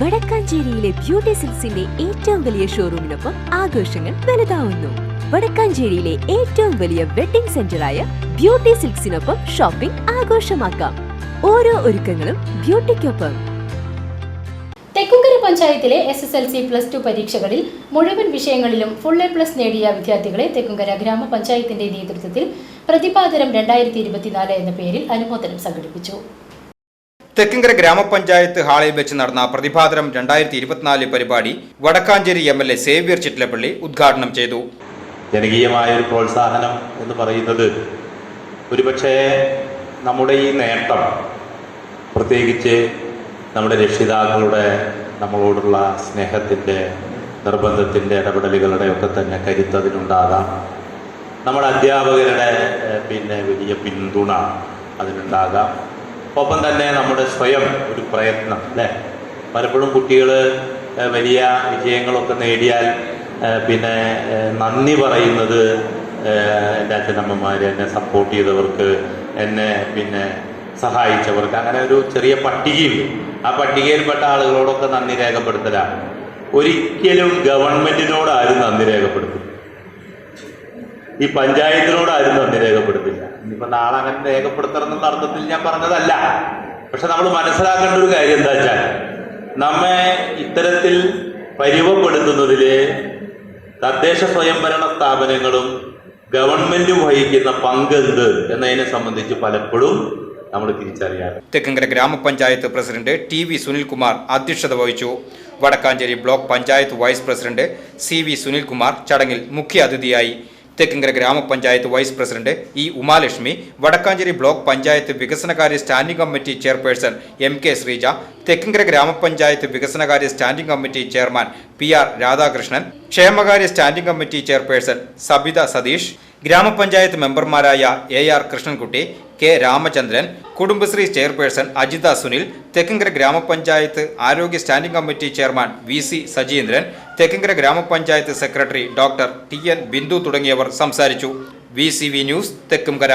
വടക്കാഞ്ചേരിയിലെ beauty സിൽസിന്റെ ഏറ്റവും വലിയ ഷോറൂമിനൊപ്പം ആഘോഷങ്ങൾ വലുതാവുന്നു. വടക്കാഞ്ചേരിയിലെ ഏറ്റവും വലിയ വെഡിംഗ് സെന്ററായ ബ്യൂട്ടി സിൽക്സിനൊപ്പം ഷോപ്പിംഗ് ആഘോഷമാക്കാം. ഓരോ ഒരുക്കങ്ങളും ബ്യൂട്ടിക്കൊപ്പം. തെക്കുംകര പഞ്ചായത്തിലെ S S L C plus two പരീക്ഷകളിൽ മുഴുവൻ വിഷയങ്ങളിലും ഫുൾ എ പ്ലസ് നേടിയ വിദ്യാർത്ഥികളെ തെക്കുംകര ഗ്രാമപഞ്ചായത്തിന്റെ നേതൃത്വത്തിൽ പ്രതിപാദനം രണ്ടായിരത്തി ഇരുപത്തിനാല് എന്ന പേരിൽ അനുമോദനം സംഘടിപ്പിച്ചു. തെക്കിങ്കര ഗ്രാമപഞ്ചായത്ത് ഹാളിൽ വെച്ച് നടന്ന പ്രതിഭാതരം രണ്ടായിരത്തി ഇരുപത്തിനാല് പരിപാടി Vadakkanchery M L A Xavier Chittilappally ഉദ്ഘാടനം ചെയ്തു. ജനകീയമായ ഒരു പ്രോത്സാഹനം എന്ന് പറയുന്നത് ഒരുപക്ഷെ നമ്മുടെ ഈ നേട്ടം പ്രത്യേകിച്ച് നമ്മുടെ രക്ഷിതാക്കളുടെ നമ്മളോടുള്ള സ്നേഹത്തിന്റെ നിർബന്ധത്തിന്റെ ഇടപെടലുകളുടെ ഒക്കെ തന്നെ കരുത്തതിനുണ്ടാകാം. നമ്മുടെ അധ്യാപകരുടെ പിന്നെ വലിയ പിന്തുണ അതിനുണ്ടാകാം. ഒപ്പം തന്നെ നമ്മുടെ സ്വയം ഒരു പ്രയത്നം അല്ലേ? പലപ്പോഴും കുട്ടികൾ വലിയ വിജയങ്ങളൊക്കെ നേടിയാൽ പിന്നെ നന്ദി പറയുന്നത് എന്റെ അച്ഛനമ്മമാർ എന്നെ സപ്പോർട്ട് ചെയ്തവർക്ക് എന്നെ പിന്നെ സഹായിച്ചവർക്ക്. അങ്ങനെ ഒരു ചെറിയ പട്ടികയുണ്ട് ആ പട്ടികയിൽപ്പെട്ട ആളുകളോടൊക്കെ നന്ദി രേഖപ്പെടുത്തലാണ്. ഒരിക്കലും ഗവൺമെന്റിനോട് ആരും നന്ദി രേഖപ്പെടുത്തും ഈ പഞ്ചായത്തിനോട് ആരും നന്ദി രേഖപ്പെടുത്തില്ല. ഇനിയിപ്പോ നാളെ അങ്ങനെ രേഖപ്പെടുത്തണം എന്നുള്ള അർത്ഥത്തിൽ ഞാൻ പറഞ്ഞതല്ല. പക്ഷെ നമ്മൾ മനസ്സിലാക്കേണ്ട ഒരു കാര്യം എന്താ വെച്ചാൽ നമ്മെ ഇത്തരത്തിൽ പരിവപ്പെടുത്തുന്നതിൽ തദ്ദേശ സ്വയംഭരണ സ്ഥാപനങ്ങളും ഗവൺമെന്റ് വഹിക്കുന്ന പങ്ക് എന്ത് എന്നതിനെ സംബന്ധിച്ച് പലപ്പോഴും നമ്മൾ തിരിച്ചറിയാറ് തെക്കങ്കര ഗ്രാമപഞ്ചായത്ത് പ്രസിഡന്റ് ടി വി സുനിൽകുമാർ അധ്യക്ഷത വഹിച്ചു. Vadakkanchery block panchayat vice president C V Sunilkumar ചടങ്ങിൽ മുഖ്യ അതിഥിയായി. തെക്കിങ്കര ഗ്രാമപഞ്ചായത്ത് vice president E Umalakshmi Vadakkanchery block panchayat വികസനകാര്യ standing committee chairperson M K Sreeja Thekkinkara ഗ്രാമപഞ്ചായത്ത് വികസനകാര്യ standing committee chairman P R Radhakrishnan ക്ഷേമകാര്യ standing committee chairperson Sabitha Satheesh ഗ്രാമപഞ്ചായത്ത് മെമ്പർമാരായ A R Krishnankutty K Ramachandran Kudumbashree chairperson Ajitha Sunil Thekkinkara ഗ്രാമപഞ്ചായത്ത് ആരോഗ്യ standing committee chairman V C Sajeendran Thekkinkara ഗ്രാമപഞ്ചായത്ത് secretary doctor T N Bindu തുടങ്ങിയവർ സംസാരിച്ചു. V news Thekkumkara.